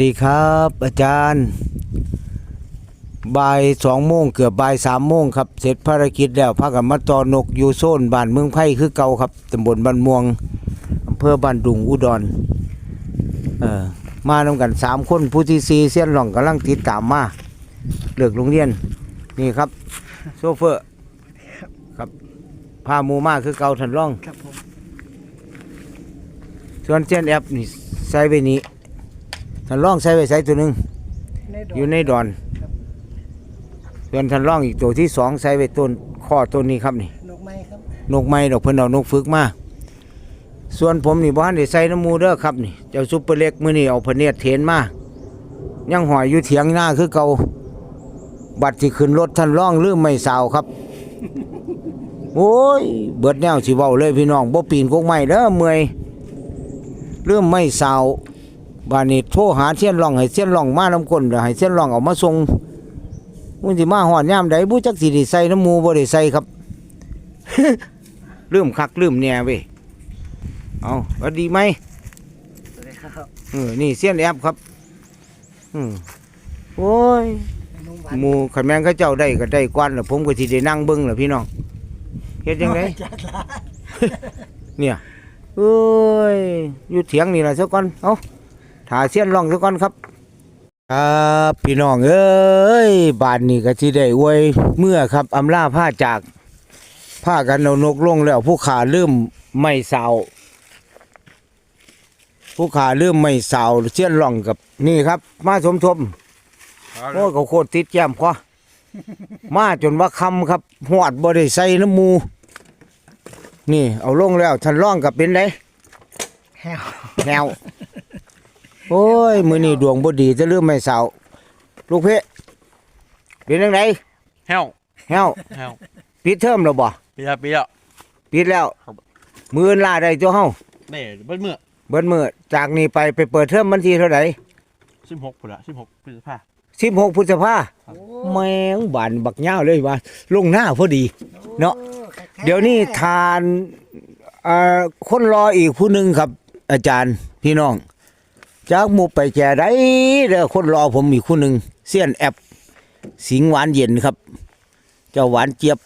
ดีครับ อาจารย์บ่ายสองโมงเกือบบ่ายสามโมงครับ เสร็จภารกิจแล้วพากันมาต่อนกอยู่โซนบ้านเมืองไผ่คือเก่าครับตำบลบ้านม่วงอำเภอบ้านดุงอุดรเออมานำกันสามคนผู้ที่ซีเสี้ยนหล่องกำลังติดตามมาเลิกโรงเรียน นี่ครับ โซเฟอร์ครับพาหมูมาคือเก่าทันร่องครับผมส่วนเส้นแอปนี่ใส่ไว้นี้ ทันร่องใส่ไว้ใส่ตัวหนึ่งในดอกอยู่ในดอนครับส่วนทันร่องอีกตัวที่สองใส่ไว้ต้นข้อต้นนี้ครับนี่นกไม้ครับนกไม้ดอกเพิ่นเอานกฝึกมาส่วนผมนี่บ้านได้ใส่น้ำมูเด้อครับนี่เจ้าซุปเปอร์เล็กมื้อนี้เอาพะเนียดเทนมายังหอยอยู่เถียงหน้าคือเก่าบัดที่ขึ้นรถท่านร่องลืมไม่สาวครับโอ้ยเบิดแนวสิเว้าเลยพี่น้องบ่ปีนกกไม้เด้อเมื่อยลืมไม่สาว บานนี้โทรหาเสี้ยนร่องให้เสี้ยนร่องมาน้ำก้นเดี๋ยวให้เสี้ยนร่องเอามาส่งมันสิมาหอดยามใดบ่จักสิได้ใส่น้ำหมูบ่ได้ใส่ครับลืมคักลืมแหน่เว้ยเอาว่าดีไหมสวัสดีครับเออนี่เสี้ยนแอปครับอืมโอ้ยนมหวานหมูขันแมงเขาเจ้าได้ก็ได้กวนแล้วผมก็สิได้นั่งเบิ่งล่ะพี่น้องเฮ็ดจังไดจัดละเนี่ยเอ้ยอยู่เถียงนี่ล่ะซะก่อนเอา ถ่าเสี้ยนร้องซะก่อนครับครับพี่น้องเอ้ยบ้านนี้ก็สิได้อวยเมื่อครับอำลาผ้าจากผ้ากันเอานกลงแล้วผู้ขาลืมไม่สาวผู้ขาลืมไม่สาวเสี้ยนร้องกับนี่ครับ มาสมทบโอ้ยเขาโคตรติดแก้มพอมาจนว่าคำครับหวดบ่ได้ใส่น้ำหมู นี่เอาลงแล้วท่านร่องกับเป็นไดแฮวแนว โอ้ย มือนี่ดวงบ่ดีจะลืมไม่เสาลูกเพะเป็นยังไงแห้วแฮวแห้วปิดเทอมแล้วบ่เปียเปีย ปิดแล้ว ครับ มืออนลาได้ตัวเฮาเน่เบิ้ลเมื่อเบิดมือจากนี้ไปไปเปิดเทอมวันที่เท่าไหร่สิบหกพุ่นละสิบหกพฤษภา16พฤษภาแมงบานบักยาวเลยว่าลงหน้าพอดี เนาะโอ้คักๆเดี๋ยวนี้ทานเอ่อคนรออีกผู้หนึ่งครับ อาจารย์พี่น้อง จากหมุไปแก่ได้เด้อคนรอผมอีกผู้หนึ่งเสี้ยนแอปสิงหวานเย็นครับ เจ้าหวานเจี๊ยบ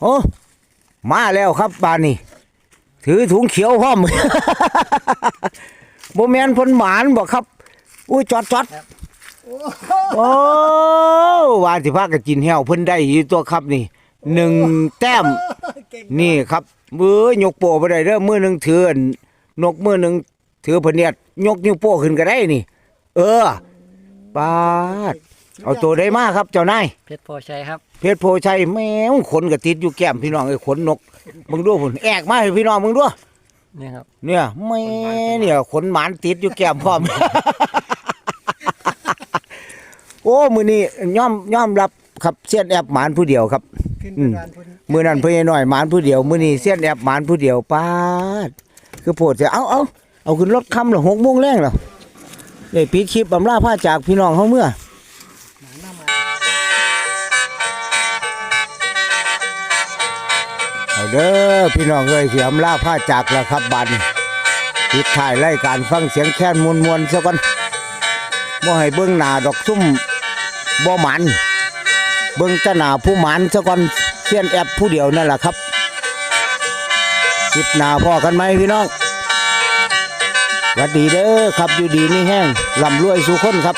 โอ้มาแล้วครับบานนี้ ถือถุงเขียวพร้อมโมแมนเพนหมานบอกครับอุ้ยจอดจอดโอ้วาสิพากันกินแห้วเพิ่นได้อยู่ตัวครับนี่หนึ่งแต้มเก่งนี่ครับมือยกโป้ไปได้เด้อมือหนึ่งถืออัน นกมือหนึ่งถือพะเนียดยกนิ้วโป้ขึ้นก็ได้นี่ เออปาดเอาตัวได้มาครับ เจ้านายเพชรพอชัยครับ เพชรโพชัยแม่งขนก็ติดอยู่แก้มพี่น้องไอ้ขนนกมึงดูพุ่นแอกมาให้พี่น้องมึงดูนี่ครับ เนี่ยแม่เนี่ยขนหมานติดอยู่แก้มพร้อมโอ้มือนี้ย่อมย่อมรับครับเสียนแอบหมานผู้เดียวครับขึ้นอืมดานพุ่นมือนั้นเพื่อนน้อยหมานผู้เดียว มือนี้เสียนแอบหมานผู้เดียวปาด คือโพดจะเอาเอาเอาขึ้นรถคำหรอหกโมงแรงหรอเลยปิดคลิปบำลาผ้าจากพี่น้องเขาเมื่อเอาเด้อพี่น้องเอ้ยเสียมลาผ้าจากแล้วครับบันปิดถ่ายรายการฟังเสียงแค้นมวลมวลๆซะก่อนบ่ให้เบิ่งหน้าดอกซุ่มบ่หมันเบิ่งแตะหน้าผู้หมันซะก่อนเสียนแอบผู้เดียวนั่นแหละครับ คลิปหน้าพ่อกันไหมพี่น้องวัดดีเด้อครับอยู่ดีนี่แห้งลำรวยสุขคนครับ